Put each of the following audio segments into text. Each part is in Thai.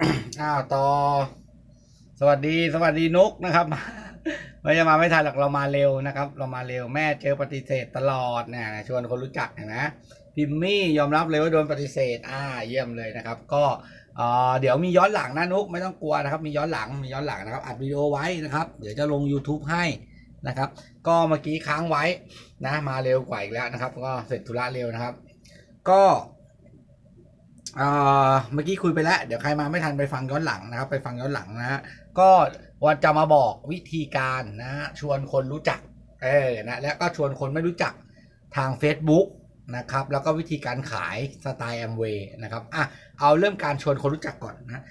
อ้าวต่อ สวัสดีสวัสดีนุกนะครับไม่จะมาไม่ทันหรอกเรามาเร็วนะครับ เรามาเร็วแม่เจอปฏิเสธตลอดเนี่ยชวนคนรู้จักเห็นไหมพิมมี่ยอมรับเลยว่าโดนปฏิเสธ อ่า เยี่ยมเลยนะครับ ก็เอ่อเดี๋ยวมีย้อนหลังนะนุกไม่ต้องกลัวนะครับ มีย้อนหลังมีย้อนหลังนะครับอัดวิดีโอไว้นะครับ เดี๋ยวจะลง YouTube ให้นะครับ ก็เมื่อกี้ค้างไว้นะ มาเร็วกว่าอีกแล้วนะครับ ก็เสร็จธุระเร็วนะครับ ก็ เอ่อเมื่อกี้คุยไปแล้ว เดี๋ยวใครมาไม่ทันไปฟังย้อนหลังนะครับ ไปฟังย้อนหลังนะฮะก็วันจะมาบอกวิธีการนะ ชวนคนรู้จัก เออนะแล้วก็ชวนคนไม่รู้จักทาง Facebook นะครับ แล้วก็วิธีการขายสไตล์แอมเวย์นะครับอะเอาเริ่มการชวนคนรู้จักก่อนนะ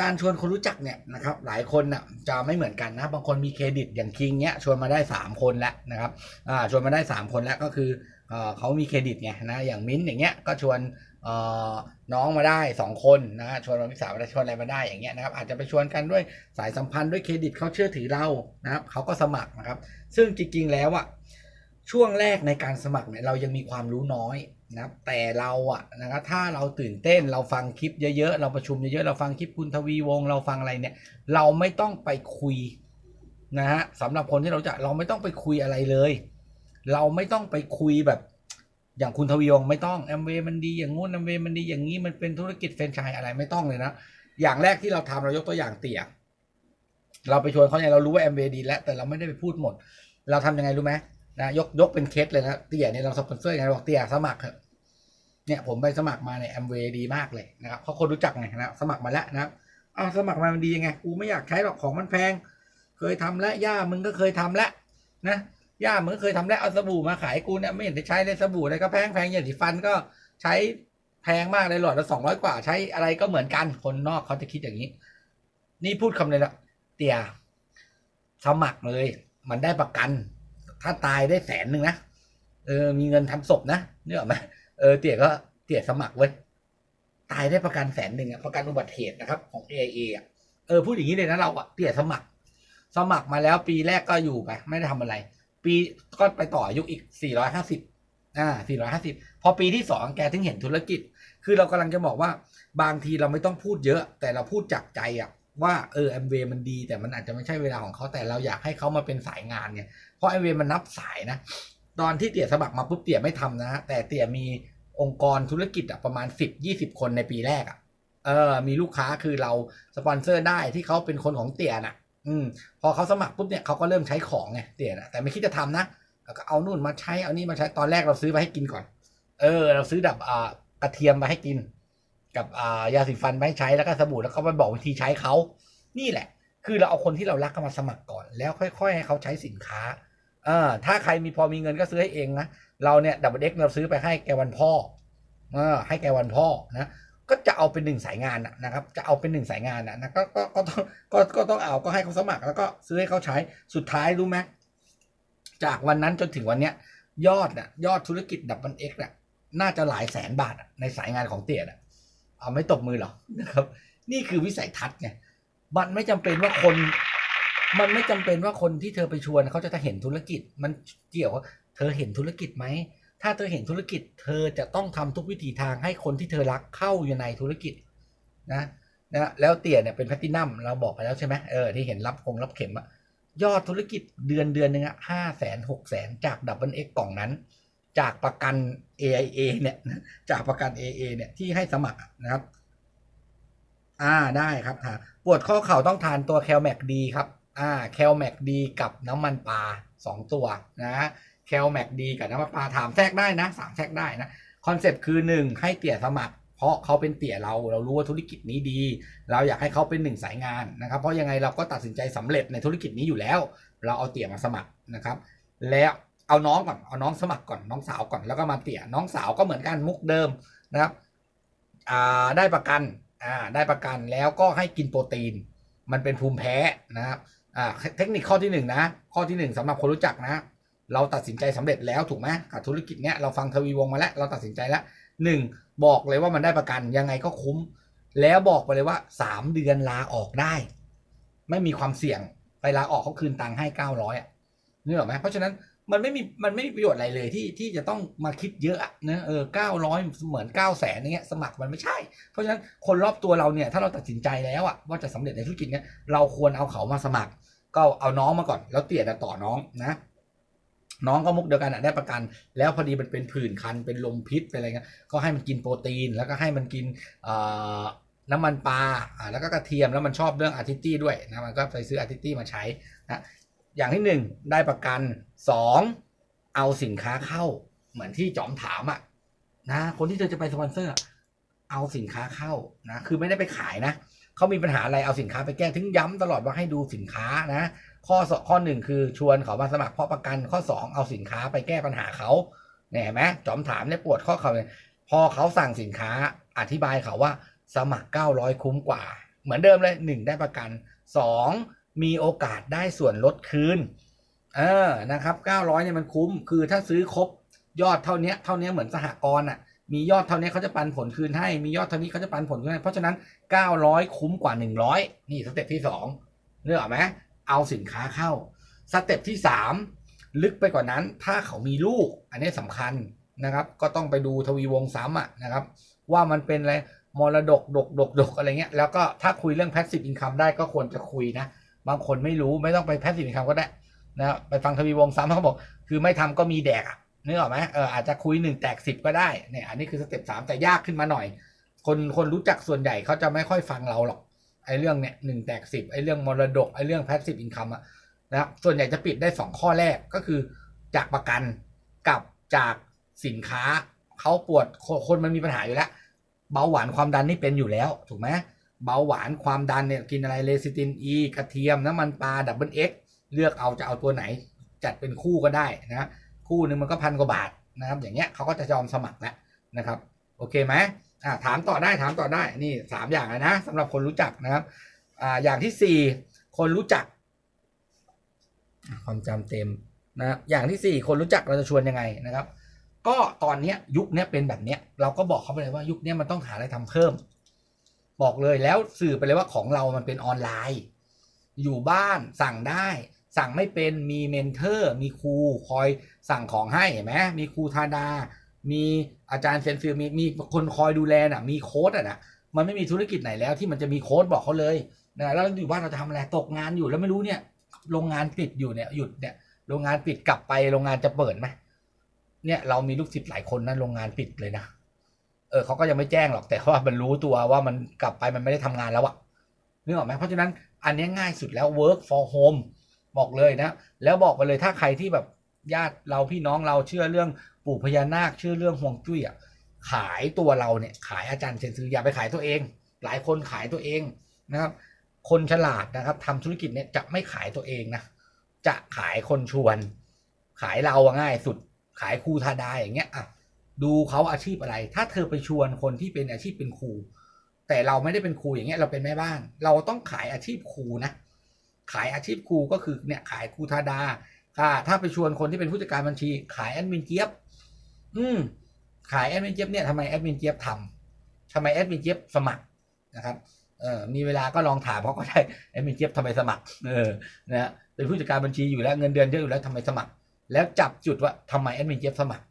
การชวนคนรู้จักเนี่ยนะครับหลายคนน่ะจะไม่เหมือนกันนะบางคนมีเครดิตอย่างคิงเนี้ยชวนมาได้ 3 คนแล้วนะครับชวนมาได้ 3 คนแล้วก็คือเอ่อเขามีเครดิตไงนะอย่างมิ้นท์อย่างเงี้ยก็ชวน น้องมาได้ 2 คนนะชวนน้องพิสาวมาชวนอะไรมาได้อย่างเงี้ยนะครับอาจจะไปชวนกันด้วยสายสัมพันธ์ด้วยเครดิตเขาเชื่อถือเรานะครับเขาก็สมัครนะครับ ซึ่งจริงๆแล้วอะช่วงแรกในการสมัครเนี่ยเรายังมีความรู้น้อยนะครับแต่เราอะนะครับถ้าเราตื่นเต้นเราฟังคลิปเยอะๆเราประชุมเยอะๆเราฟังคลิปคุณทวีวง เราฟังอะไรเนี่ย เราไม่ต้องไปคุยนะฮะสำหรับคนที่เราจะเราไม่ต้องไปคุยอะไรเลย เราไม่ต้องไปคุยแบบ อย่างคุณทวีวงศ์ไม่ต้องแอมเวมันดีอย่างงู้นแอมเวมันดีอย่างนี้มันเป็นธุรกิจแฟรนไชส์อะไรไม่ต้องเลยนะ อย่างแรกที่เราทำเรายกตัวอย่างเตี่ยเราไปชวนเขาเนี่ยเรารู้ว่าแอมเวดีแล้วแต่เราไม่ได้ไปพูดหมด เราทำยังไงรู้ไหมนะยกยกเป็นเคสเลยนะเตี่ยเนี่ยเราสปอนเซอร์ยังไงบอกเตี่ยสมัครเถอะเนี่ยผมไปสมัครมาเนี่ยแอมเวดีมากเลยนะครับเพราะคนรู้จักไงนะสมัครมาแล้วนะอ้าวสมัครมามันดียังไงกูไม่อยากใช้หรอกของมันแพง เคยทำแล้วย่ามึงก็เคยทำแล้วนะ ย่ามึงก็เคยทำแล้วเอาสบู่มาขายกูเนี่ยไม่เห็นจะใช้เลยสบู่อะไรก็แพงแพงอย่างสีฟันก็ใช้แพงมากเลยหลอดละสองร้อยกว่า ใช้อะไรก็เหมือนกันคนนอกเขาจะคิดอย่างนี้ นี่พูดคำเลยละเตี่ยสมัครเลย มันได้ประกัน ถ้าตายได้แสนหนึ่งนะเออมีเงินทำศพนะเนี่ยหรอไหมเออเตี่ยก็เตี่ยสมัครเว้ยตายได้ประกันแสนหนึ่งอะประกันอุบัติเหตุนะครับของ AIA อะเออพูดอย่างนี้เลยนะเราอะเตี่ยสมัคร สมัครมาแล้วปีแรกก็อยู่ไป ไม่ได้ทำอะไร ปีก็ไปต่ออายุอีก 450อ่า450 พอปีที่สองแกถึงเห็นธุรกิจ คือเรากำลังจะบอกว่าบางทีเราไม่ต้องพูดเยอะ แต่เราพูดจากใจอะว่าเออแอมเวมันดี แต่มันอาจจะไม่ใช่เวลาของเขาแต่เราอยากให้เขามาเป็นสายงานเนี่ยเพราะแอมเวมันนับสายนะ ตอนที่เตี่ยสมัครมาปุ๊บเตี่ยไม่ทำนะฮะแต่เตี่ยมีองค์กรธุรกิจอะประมาณ 10 20 คนในปีแรกอะเออ มีลูกค้าคือเราสปอนเซอร์ได้ที่เขาเป็นคนของเตี่ยน่ะ อืมพอเขาสมัครปุ๊บเนี่ยเขาก็เริ่มใช้ของไงเตี่ยนะแต่ไม่คิดจะทำนะก็เอานู่นมาใช้เอานี่มาใช้ตอนแรกเราซื้อไปให้กินก่อน เออ เราซื้อดับอ่ากระเทียมมาให้กิน กับอ่ายาสีฟันไมาใช้แล้วก็สบู่แล้วก็มาบอกวิธีใช้เขานี่แหละ คือเราเอาคนที่เรารักเข้ามาสมัครก่อน แล้วค่อยๆให้เขาใช้สินค้าเออถ้าใครมีพอมีเงินก็ซื้อให้เองนะเราเนี่ยดับเบิลเอ็กเราซื้อไปให้แกวันพ่อเออให้แกวันพ่อนะ ก็จะเอาเป็นหนึ่งสายงานนะครับ จะเอาเป็นหนึ่งสายงานนะก็ก็ก็ต้องก็ก็ต้องเอาก็ให้เขาสมัครแล้วก็ซื้อให้เขาใช้สุดท้ายรู้ไหมจากวันนั้นจนถึงวันเนี้ย ยอดน่ะยอดธุรกิจดับเบิลเอ็กน่ะน่าจะหลายแสนบาทในสายงานของเตี๋ยน่ะเอาไม่ตบมือหรอนะครับ นี่คือวิสัยทัศน์ไงมันไม่จำเป็นว่าคน มันไม่จำเป็นว่าคนที่เธอไปชวนเขาจะเห็นธุรกิจ มันเกี่ยวว่าเธอเห็นธุรกิจไหม ถ้าเธอเห็นธุรกิจ เธอจะต้องทำทุกวิถีทางให้คนที่เธอรักเข้าอยู่ในธุรกิจนะนะแล้วเตี่ยเนี่ยเป็นแพลตตินัมเราบอกไปแล้วใช่ไหมเออที่เห็นรับคงรับเข็มอะยอดธุรกิจเดือนเดือนหนึ่งอะห้าแสนหกแสนจากดับเบิลเอ็กกล่องนั้น จากประกัน AIA เนี่ย จากประกัน AA เนี่ยที่ให้สมัครนะครับ อ่าได้ครับทานปวดข้อเข่าต้องทานตัวแคลแมกดีครับ อ่าแคลแมกดีกับน้ำมันปลาสองตัวนะ แคลแมกดีกับน้ำมันปลาถามแทรกได้นะสามแทรกได้นะคอนเซปต์คือหนึ่งให้เตี่ยสมัคร เพราะเขาเป็นเตี่ยเราเรารู้ว่าธุรกิจนี้ดี เราอยากให้เขาเป็นหนึ่งสายงานนะครับเพราะยังไงเราก็ตัดสินใจสำเร็จในธุรกิจนี้อยู่แล้ว เราเอาเตี่ยมาสมัครนะครับ แล้วเอาน้องก่อนเอาน้องสมัครก่อนน้องสาวก่อนแล้วก็มาเตี่ยน้องสาวก็เหมือนกันมุกเดิมนะครับอ่าได้ประกันอ่าได้ประกันแล้วก็ให้กินโปรตีน มันเป็นภูมิแพ้นะครับอ่าเทคนิคข้อที่หนึ่งนะข้อที่หนึ่งสำหรับคนรู้จักนะ เราตัดสินใจสำเร็จแล้วถูกไหมกับธุรกิจเนี้ยเราฟังทวีวงมาแล้วเราตัดสินใจแล้วหนึ่งบอกเลยว่ามันได้ประกันยังไงก็คุ้ม แล้วบอกไปเลยว่าสามเดือนลาออกได้ ไม่มีความเสี่ยงไปลาออกเขาคืนตังค์ให้เก้าร้อยอะนึกออกไหมเพราะฉะนั้นมันไม่มีมันไม่มีประโยชน์อะไรเลยที่ที่จะต้องมาคิดเยอะนะเออเก้าร้อยเหมือนเก้าแสนเงี้ยสมัครมันไม่ใช่ เพราะฉะนั้นคนรอบตัวเราเนี่ยถ้าเราตัดสินใจแล้วอะว่าจะสำเร็จในธุรกิจเนี่ยเราควรเอาเขามาสมัคร ก็เอาน้องมาก่อน แล้วเตี่ยจะต่อน้องนะ น้องก็มุกเดียวกันอะได้ประกัน แล้วพอดีมันเป็นผื่นคันเป็นลมพิษเป็นอะไรเงี้ยก็ให้มันกินโปรตีน แล้วก็ให้มันกินน้ำมันปลาแล้วก็กระเทียมแล้วมันชอบเรื่องอาร์ติตี้ด้วยนะมันก็ไปซื้ออาร์ติตี้มาใช้นะอย่างที่หนึ่งได้ประกันสองเอาสินค้าเข้าเหมือนที่จอมถามอะนะคนที่เธอจะไปสปอนเซอร์เอาสินค้าเข้านะคือไม่ได้ไปขายนะเขามีปัญหาอะไรเอาสินค้าไปแก้ถึงย้ำตลอดว่าให้ดูสินค้านะ ข้อสข้อหนึ่งคือชวนเขามาสมัครเพราะประกันข้อสองเอาสินค้าไปแก้ปัญหาเขาเนี่ยเห็นไหมจอมถามเนี่ยปวดข้อเขาเลยพอเขาสั่งสินค้าอธิบายเขาว่าสมัคร 900 คุ้มกว่า เหมือนเดิมเลยหนึ่งได้ประกันสองมีโอกาสได้ส่วนลดคืนเออนะครับ 900เนี่ยมันคุ้ม คือถ้าซื้อครบยอดเท่านี้เท่านี้เหมือนสหกรณ์อะมียอดเท่านี้เขาจะปันผลคืนให้ มียอดเท่านี้เขาจะปันผลคืนให้ เพราะฉะนั้น 900 คุ้มกว่า 100 นี่สเต็ปที่สองเนื้ออกไหม เอาสินค้าเข้า สเต็ปที่ 3 ลึกไปกว่านั้น ถ้าเขามีลูก อันนี้สำคัญนะครับ ก็ต้องไปดูทวีวงซ้ำอะนะครับ ว่ามันเป็นอะไรมรดกดกดกดกอะไรเงี้ย แล้วก็ถ้าคุยเรื่อง passive income ได้ก็ควรจะคุยนะ บางคนไม่รู้ไม่ต้องไป passive income ก็ได้นะไปฟังทวีวงซ้ำเขาบอก คือไม่ทำก็มีแดกอะนึกออกไหมเอออาจจะคุยหนึ่งแตกสิบก็ได้เนี่ยอันนี้คือสเต็ปสามแต่ยากขึ้นมาหน่อย คนคนรู้จักส่วนใหญ่เขาจะไม่ค่อยฟังเราหรอก ไอ้เรื่องเนี่ยหนึ่งแตกสิบไอ้เรื่องมรดกไอ้เรื่อง passive income อะนะครับส่วนใหญ่จะปิดได้สองข้อแรกก็คือจากประกันกับจากสินค้าเขาปวดคนคนมันมีปัญหาอยู่แล้ว เบาหวานความดันนี่เป็นอยู่แล้ว ถูกไหมเบาหวานความดันเนี่ยกินอะไรเลซิตินอีกระเทียมน้ำมันปลาดับเบิลเอ็กเลือกเอาจะเอาตัวไหน จัดเป็นคู่ก็ได้นะคู่หนึ่งมันก็พันกว่าบาทนะครับ อย่างเงี้ยเขาก็จะยอมสมัครแล้วนะครับ โอเคไหม อ่าถามต่อได้ถามต่อได้นี่สามอย่างนะสำหรับคนรู้จักนะครับ อ่าอย่างที่สี่คนรู้จัก ความจำเต็มนะอย่างที่สี่คนรู้จักเราจะชวนยังไงนะครับ ก็ตอนเนี้ยยุคเนี้ยเป็นแบบเนี้ย เราก็บอกเขาไปเลยว่ายุคเนี้ยมันต้องหาอะไรทำเพิ่ม บอกเลยแล้วสื่อไปเลยว่าของเรามันเป็นออนไลน์ อยู่บ้านสั่งได้สั่งไม่เป็นมีเมนเทอร์ มีครูคอยสั่งของให้เห็นไหมมีครูทาดา มีอาจารย์เซนฟิลมีมีคนคอยดูแลน่ะ มีโค้ดอะนะมันไม่มีธุรกิจไหนแล้วที่มันจะมีโค้ดบอกเขาเลยนะแล้วอยู่บ้านเราจะทำอะไรตกงานอยู่แล้วไม่รู้เนี่ยโรงงานปิดอยู่เนี่ยหยุดเนี่ยโรงงานปิดกลับไปโรงงานจะเปิดไหมเนี่ยเรามีลูกศิษย์หลายคนนะโรงงานปิดเลยนะเออเขาก็ยังไม่แจ้งหรอกแต่ว่ามันรู้ตัวว่ามันกลับไปมันไม่ได้ทำงานแล้วอะนึกออกไหมเพราะฉะนั้นอันนี้ง่ายสุดแล้ว work for home บอกเลยนะ แล้วบอกไปเลยถ้าใครที่แบบญาติเราพี่น้องเราเชื่อเรื่อง ปู่พญานาคชื่อเรื่องห่วงจุ้ยอะขายตัวเราเนี่ยขายอาจารย์เซนซืออย่าไปขายตัวเอง หลายคนขายตัวเองนะครับ คนฉลาดนะครับทำธุรกิจเนี่ยจะไม่ขายตัวเองนะจะขายคนชวน ขายเราง่ายสุดขายครูทาดาอย่างเงี้ยอะดูเขาอาชีพอะไร ถ้าเธอไปชวนคนที่เป็นอาชีพเป็นครู แต่เราไม่ได้เป็นครูอย่างเงี้ยเราเป็นแม่บ้าน เราต้องขายอาชีพครูนะขายอาชีพครูก็คือเนี่ยขายครูทาดาค่ะถ้าไปชวนคนที่เป็นผู้จัดการบัญชี ขายแอดมินเจี๊ยบ อืม ขายแอดมินเจี๊ยบเนี่ยทำไมแอดมินเจี๊ยบทำทำไมแอดมินเจี๊ยบสมัครนะครับเออมีเวลาก็ลองถามเขาก็ได้แอดมินเจี๊ยบทำไมสมัคร เออนะฮะเป็นผู้จัดการบัญชีอยู่แล้วเงินเดือนเยอะอยู่แล้วทำไมสมัคร แล้วจับจุดว่าทำไมแอดมินเจี๊ยบสมัคร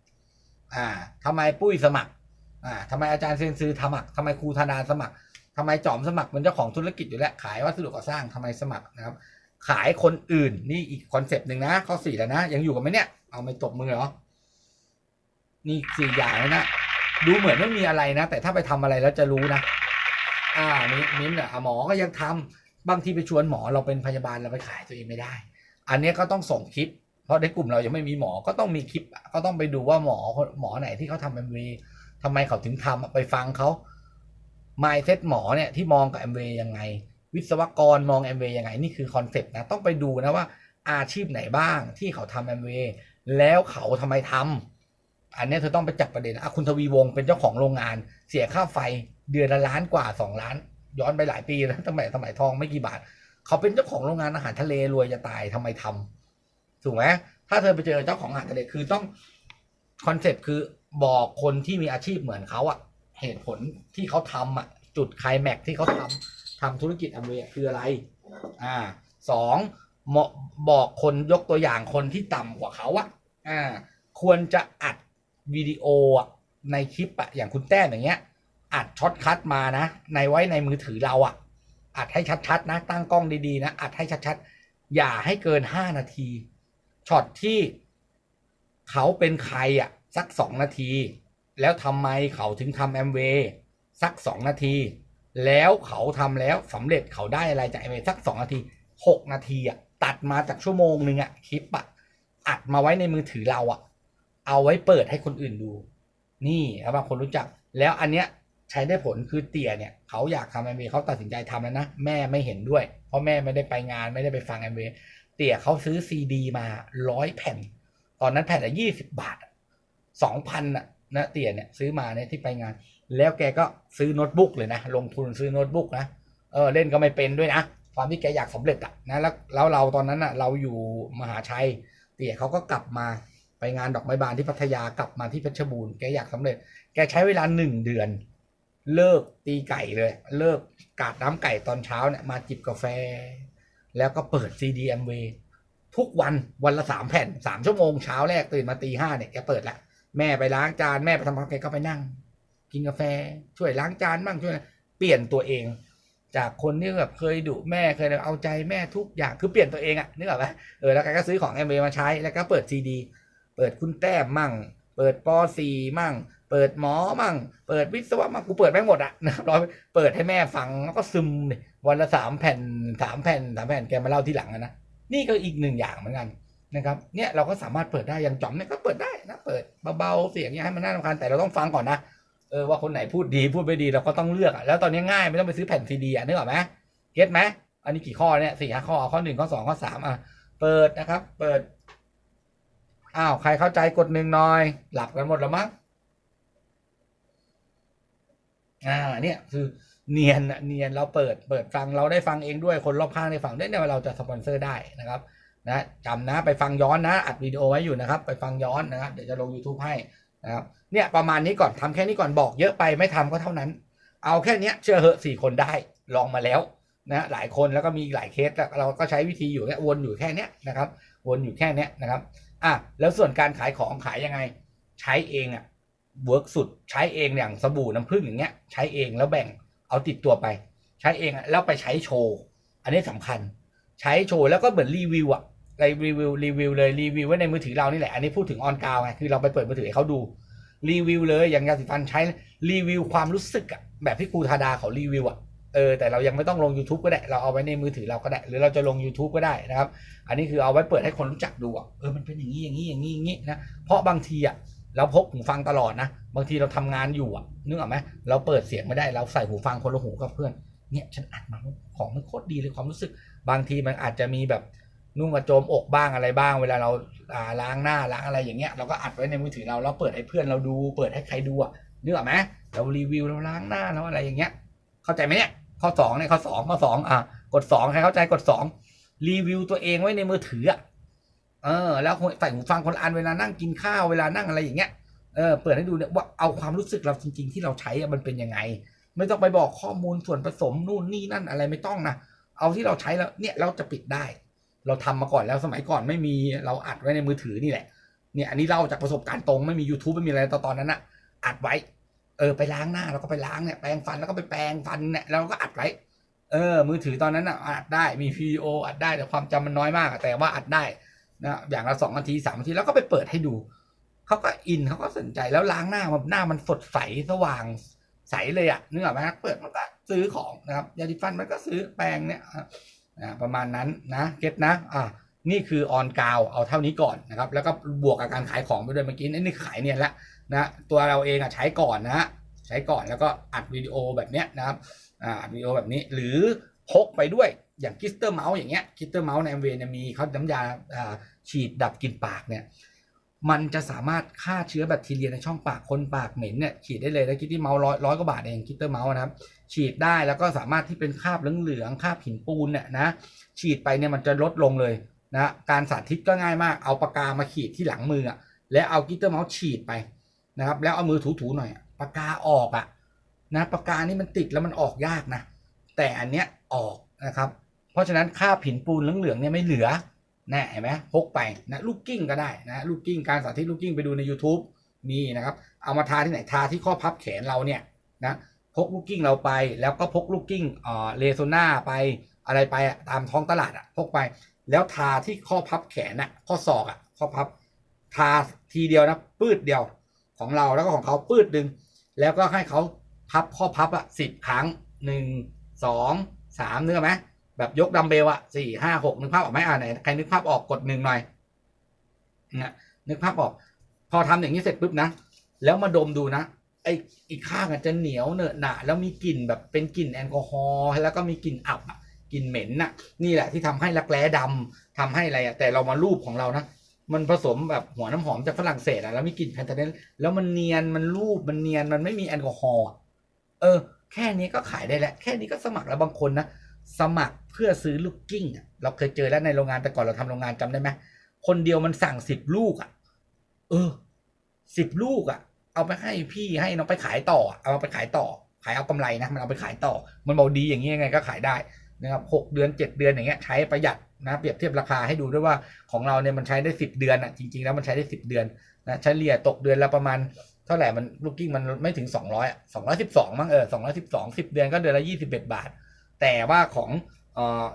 อ่าทำไมปุ้ยสมัคร อ่าทำไมอาจารย์เซนซือสมัครทำไมครูธนาสมัครทำไมจอมสมัครเป็นเจ้าของธุรกิจอยู่แล้วขายวัสดุก่อสร้างทำไมสมัครนะครับ ขายคนอื่นนี่อีกคอนเซปต์หนึ่งนะข้อสี่แล้วนะยังอยู่กันไหมเนี่ยเอาไม่ตบมือเหรอ นี่สี่อย่างแล้วนะดูเหมือนไม่มีอะไรนะ แต่ถ้าไปทำอะไรแล้วจะรู้นะอ่ามิ้นมิ้นอะหมอก็ยังทำบางทีไปชวนหมอเราเป็นพยาบาลเราไปขายตัวเองไม่ได้ อันนี้ก็ต้องส่งคลิป เพราะในกลุ่มเรายังไม่มีหมอก็ต้องมีคลิป ก็ต้องไปดูว่าหมอหมอไหนที่เขาทำเอ็มวีทำไมเขาถึงทำอะไปฟังเขาไมเซ็ตหมอเนี่ยที่มองกับเอ็มวียังไง วิศวกรมองแอมวย์ยังไงนี่คือคอนเซ็ปต์นะต้องไปดูนะว่าอาชีพไหนบ้างที่เขาทำแอมวย์แล้วเขาทำไมทำ อันนี้เธอต้องไปจับประเด็นอะคุณทวีวงศ์เป็นเจ้าของโรงงาน เสียค่าไฟเดือนละล้านกว่าสองล้าน ย้อนไปหลายปีแล้วสมัยสมัยทองไม่กี่บาท เขาเป็นเจ้าของโรงงานอาหารทะเลรวยจะตายทำไมทำถูกไหมถ้าเธอไปเจอเจ้าของอาหารทะเลคือต้องคอนเซ็ปต์คือบอกคนที่มีอาชีพเหมือนเขาอะเหตุผลที่เขาทำอะจุดไคลแม็กซ์ที่เขาทำทำธุรกิจอเมริกคืออะไร อ่าสองบอกคนยกตัวอย่างคนที่ต่ำกว่าเขาอะอ่า ควรจะอัด วิดีโออะในคลิปอะอย่างคุณแต้มอย่างเงี้ยอัดช็อตคัทมานะ ในไว้ในมือถือเราอะอัดให้ชัดๆนะ ตั้งกล้องดีๆนะอัดให้ชัดๆ อย่าให้เกินห้านาทีช็อตที่เขาเป็นใครอะสักสองนาที แล้วทำไมเขาถึงทำแอมเวย์สักสองนาที แล้วเขาทำแล้วสำเร็จเขาได้อะไรจากแอมเวย์สักสองนาทีหกนาทีอะตัดมาจากชั่วโมงหนึ่งอะคลิปอะอัดมาไว้ในมือถือเราอะ เอาไว้เปิดให้คนอื่นดู นี่ครับบางคนรู้จัก แล้วอันเนี้ยใช้ได้ผลคือเตี่ยเนี่ยเขาอยากทำแอมเวเขาตัดสินใจทำแล้วนะ แม่ไม่เห็นด้วย เพราะแม่ไม่ได้ไปงานไม่ได้ไปฟังแอมเวเตี่ยเขาซื้อซีดีมาร้อยแผ่น ตอนนั้นแผ่นละยี่สิบบาทสองพันอะนะเตี่ยเนี่ยซื้อมาเนี่ยที่ไปงาน แล้วแกก็ซื้อโน้ตบุ๊กเลยนะ ลงทุนซื้อโน้ตบุ๊กนะเออเล่นก็ไม่เป็นด้วยนะความที่แกอยากสำเร็จอะนะแล้วแล้วเราตอนนั้นอะเราอยู่มหาชัย เตี่ยเขาก็กลับมา ไปงานดอกไม้บานที่พัทยากลับมาที่เพชรบูรณ์แกอยากสำเร็จ แกใช้เวลาหนึ่งเดือน เลิกตีไก่เลย เลิกกาดน้ำไก่ตอนเช้าเนี่ยมาจิบกาแฟ แล้วก็เปิดซีดีเอ็มวทุกวันวันละสามแผ่นสามชั่วโมงเช้าแรกตื่นมาตีห้าเนี่ยแกเปิดละแม่ไปล้างจานแม่ไปทำกับแกก็ไปนั่ง กินกาแฟช่วยล้างจานบ้างช่วยเปลี่ยนตัวเอง จากคนที่แบบเคยดุแม่เคยเอาใจแม่ทุกอย่างคือเปลี่ยนตัวเองอะนึกออกไหมเออแล้วแกก็ซื้อของแอมวมาใช้แล้วก็เปิดซีดี เปิดคุณแต้มมั่ง เปิดปอสีมั่ง เปิดหมอมั่ง เปิดวิศวะมั่งกูเปิดไม่หมดอะนะครับร้อยเปิดให้แม่ฟังแล้วก็ซึมเลยวันละสามแผ่นสามแผ่นสามแผ่นแกมาเล่าที่หลังนะนี่ก็อีกหนึ่งอย่างเหมือนกันนะครับเนี่ยเราก็สามารถเปิดได้อย่างจอมเนี่ยก็เปิดได้นะเปิดเบาๆเสียงอย่าให้มันน่ารำคาญแต่เราต้องฟังก่อนนะเออว่าคนไหนพูดดีพูดไม่ดีเราก็ต้องเลือกอะแล้วตอนนี้ง่ายไม่ต้องไปซื้อแผ่นซีดีอะนึกออกไหมเก็ตไหมอันนี้กี่ข้อเนี่ยสี่ห้าข้อข้อหนึ่งข้อสองข้อสามอะเปิดนะครับ เปิด อ้าวใครเข้าใจกดหนึ่งหน่อย หลับกันหมดแล้วมั้งอ่าเนี่ยคือเนียนเนียนเราเปิดเปิดฟังเราได้ฟังเองด้วยคนรอบข้างได้ฟังได้เนี่ยเราจะสปอนเซอร์ได้นะครับนะจำนะไปฟังย้อนนะอัดวิดีโอไว้อยู่นะครับ ไปฟังย้อนนะครับเดี๋ยวจะลง YouTube ให้นะครับเนี่ยประมาณนี้ก่อนทำแค่นี้ก่อนบอกเยอะไปไม่ทำก็เท่านั้น เอาแค่เนี้ยเชื่อเหอะสี่คนได้ลองมาแล้วนะหลายคนแล้วก็มีหลายเคสเราก็ใช้วิธีอยู่เนี่ยวนอยู่แค่เนี้ยนะครับ วนอยู่แค่เนี้ยนะครับ อะแล้วส่วนการขายของขายยังไง ใช้เองอะเวิร์กสุดใช้เองอย่างสบู่น้ำผึ้งอย่างเงี้ย ใช้เองแล้วแบ่งเอาติดตัวไป ใช้เองอะแล้วไปใช้โชว์อันนี้สำคัญ ใช้โชว์แล้วก็เหมือนรีวิวอะไรรีวิวรีวิวเลยรีวิวไว้ในมือถือเรานี่แหละ อันนี้พูดถึงออนกาวไงคือเราไปเปิดมือถือให้เขาดูรีวิวเลยอย่างยาสีฟันใช้รีวิวความรู้สึกอะแบบที่ครูธาดาเขารีวิวอะ เออแต่เรายังไม่ต้องลง YouTube ก็ได้ เราเอาไว้ในมือถือเราก็ได้ หรือเราจะลง YouTube ก็ได้นะครับ อันนี้คือเอาไว้เปิดให้คนรู้จักดูอะเออมันเป็นอย่างนี้อย่างนี้อย่างนี้อย่างนี้นะเพราะบางทีอะเราพกหูฟังตลอดนะ บางทีเราทำงานอยู่อะนึกออกไหมเราเปิดเสียงไม่ได้เราใส่หูฟังคนละหูกับเพื่อนเนี่ยฉันอัดมาของมันโคตรดีเลยความรู้สึก บางทีมันอาจจะมีแบบนุ่งกระโจมอกบ้างอะไรบ้าง เวลาเราอาล้างหน้าล้างอะไรอย่างเงี้ยเราก็อัดไว้ในมือถือเราแล้วเปิดให้เพื่อนเราดู เปิดให้ใครดูอะนึกออกไหมเรารีวิวเราล้างหน้าเราอะไรอย่างเงี้ย เข้าใจไหมเนี่ย ข้อสองเนี่ยข้อสองข้อสองอะกดสองใครเข้าใจกดสองรีวิวตัวเองไว้ในมือถืออะเออ แล้วใส่หูฟังคนอันเวลานั่งกินข้าวเวลานั่งอะไรอย่างเงี้ยเออเปิดให้ดูเนี่ยว่าเอาความรู้สึกเราจริง ๆ ที่เราใช้อะมันเป็นยังไง ไม่ต้องไปบอกข้อมูลส่วนผสมนู่นนี่นั่นอะไรไม่ต้องนะเอาที่เราใช้แล้วเนี่ยเราจะปิดได้ เราทำมาก่อนแล้วสมัยก่อนไม่มีเราอัดไว้ในมือถือนี่แหละเนี่ยอันนี้เล่าจากประสบการณ์ตรงไม่มี YouTube ไม่มีอะไรตอนตอนนั้นอะอัดไว้ เออไปล้างหน้าแล้วก็ไปล้างเนี่ยแปรงฟันแล้วก็ไปแปรงฟันเนี่ยแล้วก็อัดไว้เออ มือถือตอนนั้นอะอัดได้มีวิดีโออัดได้แต่ความจำมันน้อยมากแต่ว่าอัดได้นะอย่างละสองนาทีสามนาทีแล้วก็ไปเปิดให้ดูเขาก็อินเขาก็สนใจแล้วล้างหน้ามันหน้ามันสดใสสว่างใสเลยอะนึกออกไหมครับเปิดมันก็ซื้อของนะครับยาดิฟันมันก็ซื้อแปรงเนี่ยอ่าประมาณนั้นนะเก็ตนะอ่านี่คือออนกาวเอาเท่านี้ก่อนนะครับ แล้วก็บวกกับการขายของไปด้วยเมื่อกี้นี่ขายเนี่ยละ นะตัวเราเองอะใช้ก่อนนะใช้ก่อนแล้วก็อัดวิดีโอแบบเนี้ยนะครับอ่าวิดีโอแบบนี้หรือพกไปด้วยอย่างกิสเตอร์เมาส์อย่างเงี้ยกิสเตอร์เมาส์ใน MV เนี่ยมีเขาน้ำยาอ่าฉีดดับกลิ่นปากเนี่ยมันจะสามารถฆ่าเชื้อแบคทีเรียในช่องปากคนปากเหม็นเนี่ยฉีดได้เลยแล้วกิตตี้เมาส์ร้อยร้อยกว่าบาทเองกิตเตอร์เมาส์นะครับฉีดได้แล้วก็สามารถที่เป็นคราบเหลืองๆคราบหินปูนเนี่ยนะฉีดไปเนี่ยมันจะลดลงเลยนะการสาธิตก็ง่ายมากเอาปากกามาขีดที่หลังมืออะแล้วเอากิตเตอร์เมาส์ฉีดไป นะครับ แล้วเอามือถูๆหน่อยปากกาออกอะนะปากกานี่มันติดแล้วมันออกยากนะ แต่อันเนี้ยออกนะครับ เพราะฉะนั้นค่าบหินปูนเหลืองๆเนี่ยไม่เหลือนะเห็นไหมพกไปนะลูกกิ้งก็ได้นะลูกกิ้งการสาธิตลูกกิ้งไปดูใน YouTube มีนะครับ เอามาทาที่ไหนทาที่ข้อพับแขนเราเนี่ยนะพกลูกกิ้งเราไป แล้วก็พกลูกกิ้งเอ่อเลโซน่าไปอะไรไปอะตามท้องตลาดอะพกไป แล้วทาที่ข้อพับแขนอะข้อศอกอะข้อพับ ทาทีเดียวนะปืดเดียว ของเราแล้วก็ของเขาปืดดึง แล้วก็ให้เขาพับข้อพับอะสิบครั้งหนึ่งสองสามนึกไหมแบบยกดัมเบลอะสี่ห้าหกนึกภาพออกไหมอ่าไหนใครนึกภาพออกกดหนึ่งหน่อยนะนึกภาพออก พอทำอย่างนี้เสร็จปุ๊บนะ แล้วมาดมดูนะไออีกข้างอะจะเหนียวเนอะหนะแล้วมีกลิ่นแบบเป็นกลิ่นแอลกอฮอล์แล้วก็มีกลิ่นอับอะกลิ่นเหม็นน่ะ นี่แหละที่ทำให้รักแร้ดำทำให้อะไรอะแต่เรามารูปของเรานะ มันผสมแบบหัวน้ำหอมจากฝรั่งเศสอะแล้วมีกลิ่นแพนทาเนลแล้วมันเนียนมันรูปมันเนียนมันไม่มีแอลกอฮอล์เออ แค่นี้ก็ขายได้แล้ว แค่นี้ก็สมัครแล้วบางคนนะสมัครเพื่อซื้อลูกกิ้งอะเราเคยเจอแล้วในโรงงานแต่ก่อนเราทำโรงงานจำได้ไหมคนเดียวมันสั่งสิบลูกอะเออสิบลูกอะเอาไปให้พี่ให้น้องไปขายต่อ เอาไปขายต่อ ขายเอากำไรนะมันเอาไปขายต่อ มันบอกดีอย่างนี้ยังไงก็ขายได้นะครับหกเดือนเจ็ดเดือนอย่างเงี้ย ใช้ประหยัด นะเปรียบเทียบราคาให้ดูด้วยว่าของเราเนี่ยมันใช้ได้สิบเดือนอะจริงๆแล้วมันใช้ได้สิบเดือนนะเฉลี่ยตกเดือนละประมาณเท่าไหร่มันลูกกิ้งมันไม่ถึงสองร้อยสองร้อยสิบสองมั้งเออสองร้อยสิบสองสิบเดือนก็เดือนละยี่สิบเอ็ดบาท แต่ว่าของเอ่อ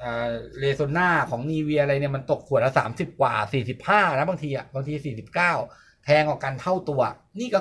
เอ่อเรโซนาของนีเวียอะไรเนี่ยมันตกขวดละสามสิบกว่าสี่สิบห้านะบางทีอะบางทีสี่สิบเก้าแพงกว่ากันเท่าตัว นี่ก็